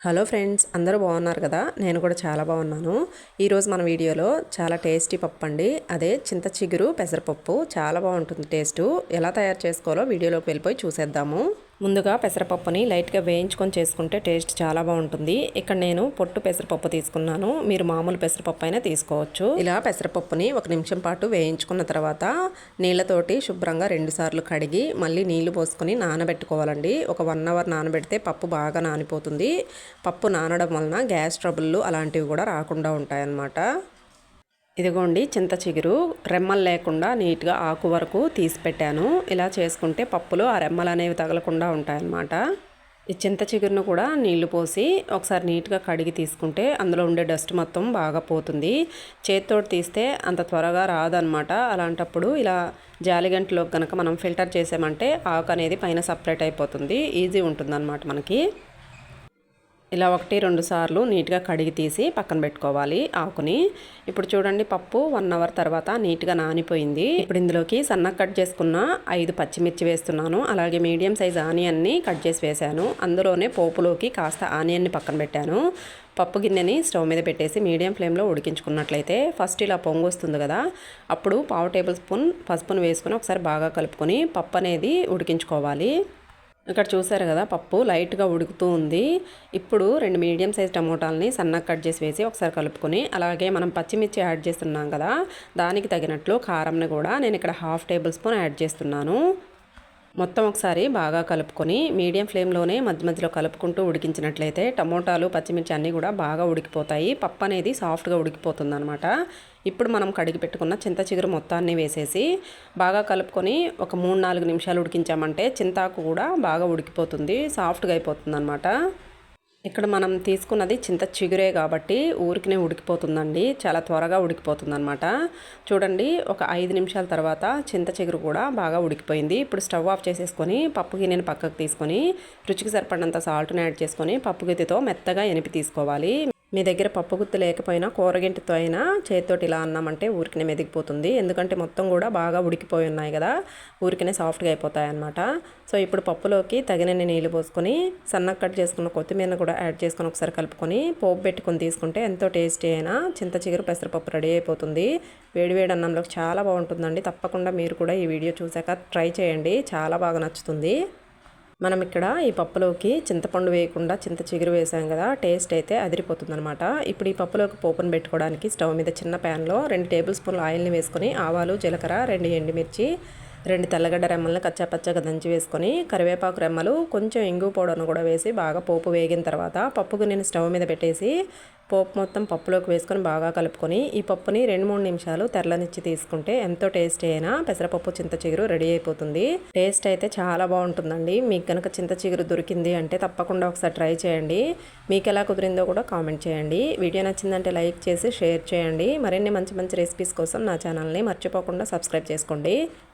Hello friends అందరూ బాగున్నారు కదా? నేను కూడా చాలా బాగున్నాను. ఈరోజు మన వీడియోలో చాలా టేస్టీ పప్పు అండి. అదే చింత చిగురు పెసరపప్పు. చాలా బాగుంటుంది టేస్టు. ఎలా తయారు చేసుకోవాలో వీడియోలోకి వెళ్ళిపోయి చూసేద్దాము. ముందుగా పెసరపప్పుని లైట్గా వేయించుకొని చేసుకుంటే టేస్ట్ చాలా బాగుంటుంది. ఇక్కడ నేను పొట్టు పెసరపప్పు తీసుకున్నాను. మీరు మామూలు పెసరపప్పు అయినా తీసుకోవచ్చు. ఇలా పెసరపప్పుని ఒక నిమిషం పాటు వేయించుకున్న తర్వాత నీళ్ళతోటి శుభ్రంగా రెండు సార్లు కడిగి మళ్ళీ నీళ్ళు పోసుకొని నానబెట్టుకోవాలండి. ఒక వన్ అవర్ నానబెడితే పప్పు బాగా నానిపోతుంది. పప్పు నానడం వలన గ్యాస్ ట్రబుల్ అలాంటివి కూడా రాకుండా ఉంటాయన్నమాట. ఇదిగోండి చింత చిగురు. రెమ్మలు లేకుండా నీట్గా ఆకు వరకు తీసి పెట్టాను. ఇలా చేసుకుంటే పప్పులు ఆ రెమ్మలు అనేవి తగలకుండా ఉంటాయన్నమాట. ఈ చింత చిగురును కూడా నీళ్ళు పోసి ఒకసారి నీట్గా కడిగి తీసుకుంటే అందులో ఉండే డస్ట్ మొత్తం బాగా పోతుంది. చేతితో తీస్తే అంత త్వరగా రాదనమాట అలాంటప్పుడు ఇలా జాలిగంటలో కనుక మనం ఫిల్టర్ చేసామంటే ఆకు అనేది పైన సపరేట్ అయిపోతుంది. ఈజీ ఉంటుందన్నమాట మనకి. ఇలా ఒకటి రెండు సార్లు నీట్గా కడిగి తీసి పక్కన పెట్టుకోవాలి ఆకుని. ఇప్పుడు చూడండి పప్పు వన్ అవర్ తర్వాత నీట్గా నానిపోయింది. ఇప్పుడు ఇందులోకి సన్నగా కట్ చేసుకున్న ఐదు పచ్చిమిర్చి వేస్తున్నాను. అలాగే మీడియం సైజ్ ఆనియన్ని కట్ చేసి వేశాను. అందులోనే పోపులోకి కాస్త ఆనియన్ని పక్కన పెట్టాను. పప్పు గిన్నెని స్టవ్ మీద పెట్టేసి మీడియం ఫ్లేమ్లో ఉడికించుకున్నట్లయితే ఫస్ట్ ఇలా పొంగు వస్తుంది కదా అప్పుడు పావు టేబుల్ స్పూన్ పసుపును వేసుకుని ఒకసారి బాగా కలుపుకొని పప్పు అనేది ఉడికించుకోవాలి. ఇక్కడ చూసారు కదా పప్పు లైట్గా ఉడుకుతూ ఉంది. ఇప్పుడు రెండు మీడియం సైజ్ టమోటాలని సన్నగా కట్ చేసి వేసి ఒకసారి కలుపుకొని అలాగే మనం పచ్చిమిర్చి యాడ్ చేస్తున్నాం కదా దానికి తగినట్లు కారంని కూడా నేను ఇక్కడ హాఫ్ టేబుల్ స్పూన్ యాడ్ చేస్తున్నాను. మొత్తం ఒకసారి బాగా కలుపుకొని మీడియం ఫ్లేమ్లోనే మధ్య మధ్యలో కలుపుకుంటూ ఉడికించినట్లయితే టమోటాలు పచ్చిమిర్చి అన్నీ కూడా బాగా ఉడికిపోతాయి. పప్పు అనేది సాఫ్ట్గా ఉడికిపోతుంది అనమాట ఇప్పుడు మనం కడిగి పెట్టుకున్న చింత చిగురు మొత్తాన్ని వేసేసి బాగా కలుపుకొని ఒక మూడు నాలుగు నిమిషాలు ఉడికించామంటే చింతాకు కూడా బాగా ఉడికిపోతుంది సాఫ్ట్గా అయిపోతుంది అనమాట ఇక్కడ మనం తీసుకున్నది చింత చిగురే కాబట్టి ఊరికినే ఉడికిపోతుందండి. చాలా త్వరగా ఉడికిపోతుంది అనమాట చూడండి ఒక ఐదు నిమిషాల తర్వాత చింత చిగురు కూడా బాగా ఉడికిపోయింది. ఇప్పుడు స్టవ్ ఆఫ్ చేసేసుకొని పప్పు గిన్నెని పక్కకు తీసుకొని రుచికి సరిపడినంత సాల్ట్ని యాడ్ చేసుకొని పప్పు గిత్తితో మెత్తగా ఎనిపి తీసుకోవాలి. మీ దగ్గర పప్పు గుత్తి లేకపోయినా కూరగింటితో అయినా చేతితోటి ఇలా అన్నామంటే ఊరికినే మెదిగిపోతుంది. ఎందుకంటే మొత్తం కూడా బాగా ఉడికిపోయి ఉన్నాయి కదా ఊరికినే సాఫ్ట్గా అయిపోతాయి అన్నమాట సో ఇప్పుడు పప్పులోకి తగినన్ని నీళ్ళు పోసుకొని సన్నగా కట్ చేసుకున్న కొత్తిమీర కూడా యాడ్ చేసుకొని ఒకసారి కలుపుకొని పోపు పెట్టుకొని తీసుకుంటే ఎంతో టేస్టీ అయినా చింత చిగురు పెసరపప్పు రెడీ అయిపోతుంది. వేడివేడి అన్నంలోకి చాలా బాగుంటుందండి. తప్పకుండా మీరు కూడా ఈ వీడియో చూశాక ట్రై చేయండి. చాలా బాగా నచ్చుతుంది. మనం ఇక్కడ ఈ పప్పులోకి చింతపండు వేయకుండా చింత చిగురు వేసాం కదా టేస్ట్ అయితే అదిరిపోతుంది అనమాట ఇప్పుడు ఈ పప్పులోకి పోపును పెట్టుకోవడానికి స్టవ్ మీద చిన్న ప్యాన్లో రెండు టేబుల్ స్పూన్లు ఆయిల్ని వేసుకొని ఆవాలు జీలకర్ర రెండు ఎండుమిర్చి రెండు తెల్లగడ్డ రెమ్మలను కచ్చాపచ్చగా దంచి వేసుకొని కరివేపాకు రెమ్మలు కొంచెం ఇంగు పౌడర్ను కూడా వేసి బాగా పోపు వేగిన తర్వాత పప్పుకు నేను స్టవ్ మీద పెట్టేసి పోపు మొత్తం పప్పులోకి వేసుకొని బాగా కలుపుకొని ఈ పప్పుని రెండు మూడు నిమిషాలు తెరలనిచ్చి తీసుకుంటే ఎంతో టేస్ట్ అయినా పెసరపప్పు చింత చిగురు రెడీ అయిపోతుంది. టేస్ట్ అయితే చాలా బాగుంటుందండి. మీకు కనుక చింత చిగురు దొరికింది అంటే తప్పకుండా ఒకసారి ట్రై చేయండి. మీకు ఎలా కుదిరిందో కూడా కామెంట్ చేయండి. వీడియో నచ్చిందంటే లైక్ చేసి షేర్ చేయండి. మరిన్ని మంచి మంచి రెసిపీస్ కోసం నా ఛానల్ని మర్చిపోకుండా సబ్స్క్రైబ్ చేసుకోండి.